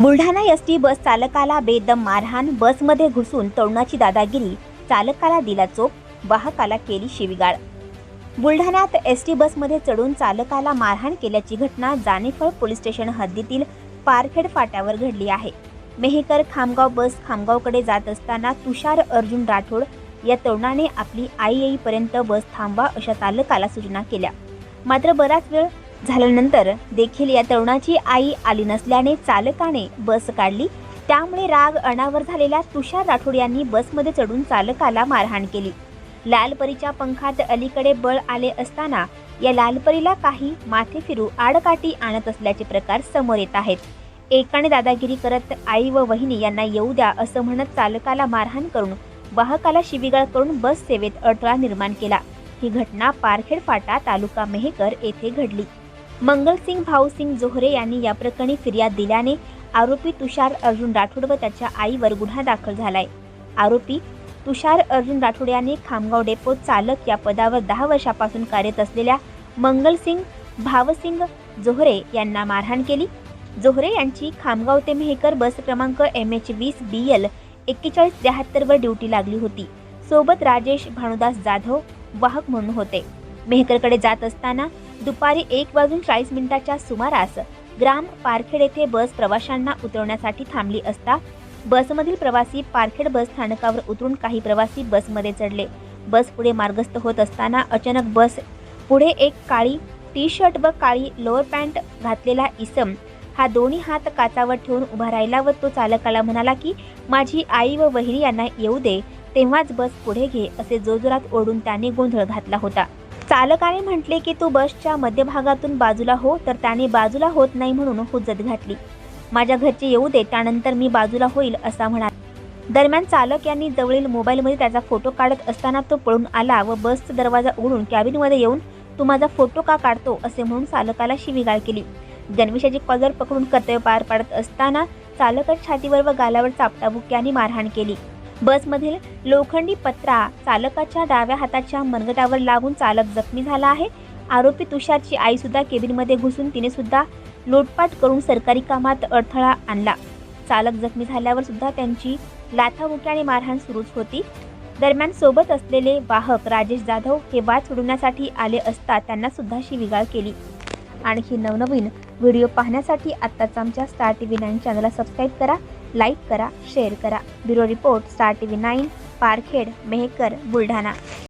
Buldhana S T bus चालकाला बेदम मारहाण बसमध्ये घुसून तरुणाची दादागिरी चालकाला दिला चोप वाहकाला केली शिवीगाळ. बुलढाण्यात एस टी बसमध्ये चढून चालकाला मारहाण केल्याची घटना जानेफळ पोलीस स्टेशन हद्दीतील पारखेड फाट्यावर घडली आहे. मेहेकर खामगाव बस खामगावकडे जात असताना तुषार अर्जुन राठोड या तरुणाने आपली आई येईपर्यंत बस थांबवा अशा चालकाला सूचना केल्या. मात्र बराच वेळ झाल्यानंतर देखील या तरुणाची आई आली नसल्याने चालकाने बस काढली. त्यामुळे राग अनावर झालेल्या तुषार राठोड यांनी बसमध्ये चढून चालकाला मारहाण केली. लालपरीच्या पंखात अलीकडे बळ आले असताना या लालपरीला काही माथे फिरू आडकाठी आणत असल्याचे प्रकार समोर येत आहेत. एकाने दादागिरी करत आई व वहिनी यांना येऊ द्या असं म्हणत चालकाला मारहाण करून वाहकाला शिवीगाळ करून बस सेवेत अडथळा निर्माण केला. ही घटना पारखेड फाटा तालुका मेहेकर येथे घडली. मंगलसिंग भाऊसिंग जोहरे यांनी या प्रकरणी फिर्याद दिल्याने आरोपी तुषार अर्जुन राठोड व त्याच्या आईवर गुन्हा दाखल झालाय. आरोपी तुषार अर्जुन राठोड यांनी खामगाव डेपो चालक या पदावर दहा वर्षापासून कार्यरत असलेल्या मंगलसिंग भावसिंग जोहरे यांना मारहाण केली. जोहरे यांची खामगाव ते मेहकर बस क्रमांक एम एच वीस बी एल एक्केचाळीस त्र्याहत्तरवर ड्युटी लागली होती. सोबत राजेश भानुदास जाधव वाहक म्हणून होते. मेहकरकडे जात असताना दुपारी एक वाजून चाळीस मिनिटाच्या सुमारास ग्राम पारखेड येथे बस प्रवाशांना उतरवण्यासाठी थांबली असता बसमधील प्रवासी पारखेड बस स्थानकावर उतरून काही प्रवासी बसमध्ये चढले. बस पुढे मार्गस्थ होत असताना अचानक बस पुढे एक काळी टी शर्ट व काळी लोअर पॅन्ट घातलेला इसम हा दोन्ही हात काचावर ठेवून उभा राहिला व तो चालकाला म्हणाला की माझी आई व वहिनी यांना येऊ दे तेव्हाच बस पुढे घे असे जोरजोरात ओढून त्याने गोंधळ घातला होता. चालकाने म्हटले की तू बसच्या मध्यभागातून बाजूला हो तर त्याने बाजूला होत नाही म्हणून हुज्जत घातली. माझ्या घरचे येऊ दे त्यानंतर मी बाजूला होईल असा म्हणाला. दरम्यान चालक यांनी जवळील मोबाईलमध्ये त्याचा फोटो काढत असताना तो पळून आला व बसचा दरवाजा उघडून कॅबिनमध्ये येऊन तू माझा फोटो का काढतो? असे म्हणून चालकाला शिवीगाळ केली. गणवेशाची कॉलर पकडून कर्तव्य पार पाडत असताना चालकाच्या छातीवर व गालावर चापटाबुक्याने मारहाण केली. बसमधील लोखंडी पत्रा चालकाच्या डाव्या हाताच्या मनगटावर लागून चालक जखमी झाला आहे. आरोपी तुषारची आईसुद्धा केबिनमध्ये घुसून तिने सुद्धा लोटपाट करून सरकारी कामात अडथळा आणला. चालक जखमी झाल्यावर सुद्धा त्यांची आणि मारहाण सुरूच होती. दरम्यान सोबत असलेले वाहक राजेश जाधव हे वाद सोडवण्यासाठी आले असता त्यांना सुद्धा शिवीगाळ केली. आणखी नवनवीन व्हिडिओ पाहण्यासाठी आत्ताच आमच्या स्टार टी व्ही नाईन चॅनलला सबस्क्राईब करा. लाईक करा शेअर करा. Bureau report Star T V nine Parkhed Mehkar Buldhana.